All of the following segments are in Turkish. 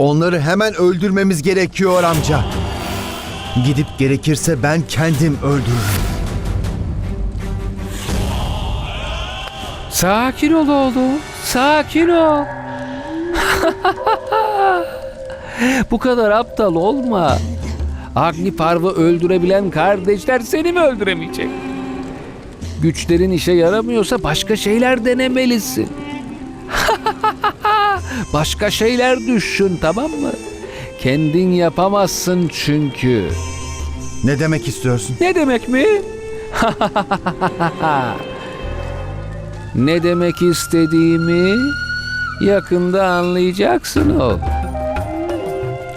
Onları hemen öldürmemiz gerekiyor amca. Gidip gerekirse ben kendim öldürürüm. Sakin ol oğlum. Sakin ol. Bu kadar aptal olma. Agni Parv'ı öldürebilen kardeşler seni mi öldüremeyecek? Güçlerin işe yaramıyorsa başka şeyler denemelisin. Başka şeyler düşün tamam mı? Kendin yapamazsın çünkü. Ne demek istiyorsun? Ne demek mi? ne demek istediğimi yakında anlayacaksın oğlum.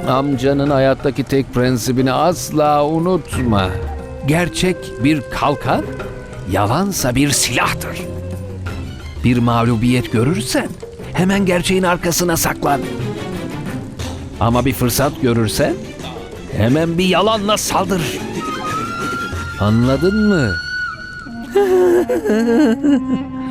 Amcanın hayattaki tek prensibini asla unutma. Gerçek bir kalkan, yalansa bir silahtır. Bir mağlubiyet görürsen hemen gerçeğin arkasına saklan. Ama bir fırsat görürsen hemen bir yalanla saldır. Anladın mı?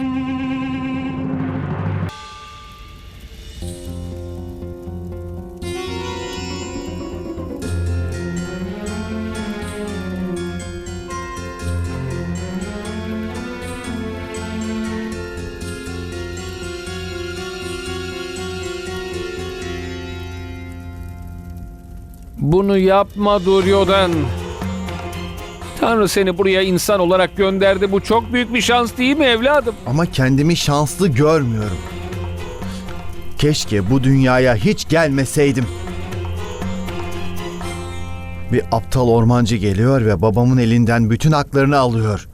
Bunu yapma Duryodhan. Tanrı seni buraya insan olarak gönderdi. Bu çok büyük bir şans değil mi evladım? Ama kendimi şanslı görmüyorum. Keşke bu dünyaya hiç gelmeseydim. Bir aptal ormancı geliyor ve babamın elinden bütün haklarını alıyor.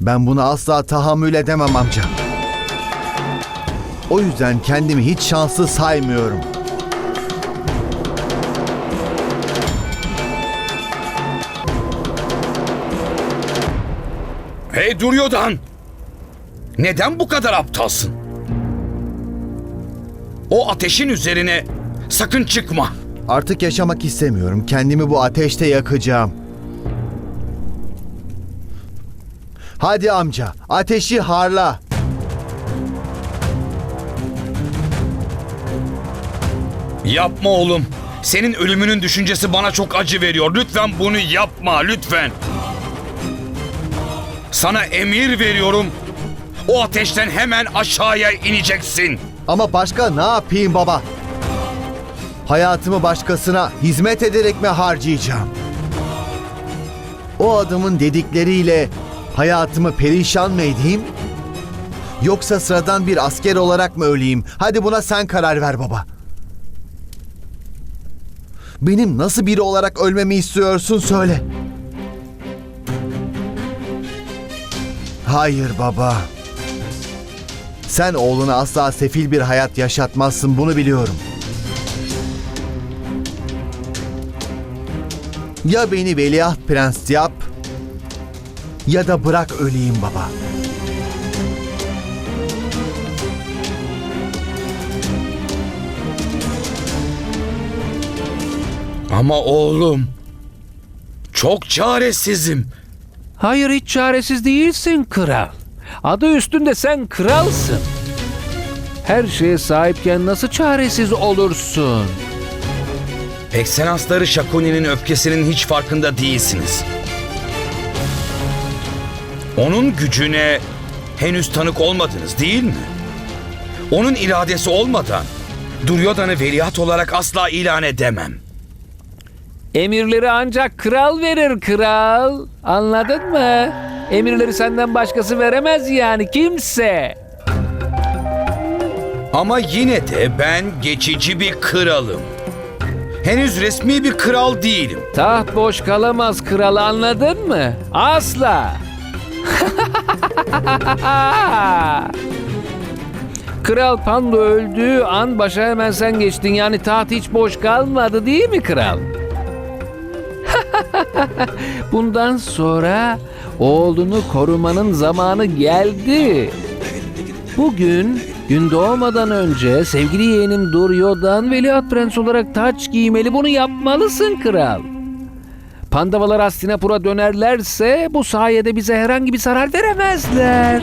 Ben buna asla tahammül edemem amca. O yüzden kendimi hiç şanslı saymıyorum. Hey Duryodhan! Neden bu kadar aptalsın? O ateşin üzerine sakın çıkma. Artık yaşamak istemiyorum. Kendimi bu ateşte yakacağım. Hadi amca, ateşi harla. Yapma oğlum. Senin ölümünün düşüncesi bana çok acı veriyor. Lütfen bunu yapma, lütfen. Sana emir veriyorum. O ateşten hemen aşağıya ineceksin. Ama başka ne yapayım baba? Hayatımı başkasına hizmet ederek mi harcayacağım? O adamın dedikleriyle hayatımı perişan mı edeyim? Yoksa sıradan bir asker olarak mı öleyim? Hadi buna sen karar ver baba. Benim nasıl biri olarak ölmemi istiyorsun söyle. Hayır baba. Sen oğluna asla sefil bir hayat yaşatmazsın bunu biliyorum. Ya beni veliaht prens yap ya da bırak öleyim baba. Ama oğlum, çok çaresizim. Hayır hiç çaresiz değilsin kral. Adı üstünde sen kralsın. Her şeye sahipken nasıl çaresiz olursun? Ekselansları Şakuni'nin öfkesinin hiç farkında değilsiniz. Onun gücüne henüz tanık olmadınız değil mi? Onun iradesi olmadan Duryodhan'ı veliaht olarak asla ilan edemem. Emirleri ancak kral verir kral. Anladın mı? Emirleri senden başkası veremez yani kimse. Ama yine de ben geçici bir kralım. Henüz resmi bir kral değilim. Taht boş kalamaz kral anladın mı? Asla. Kral Pando öldüğü an başa hemen sen geçtin. Yani taht hiç boş kalmadı değil mi kral? Bundan sonra oğlunu korumanın zamanı geldi. Bugün gün doğmadan önce sevgili yeğenim Duryodhan veliaht prens olarak taç giymeli. Bunu yapmalısın kral. Pandavalar Hastinapur'a dönerlerse bu sayede bize herhangi bir zarar veremezler.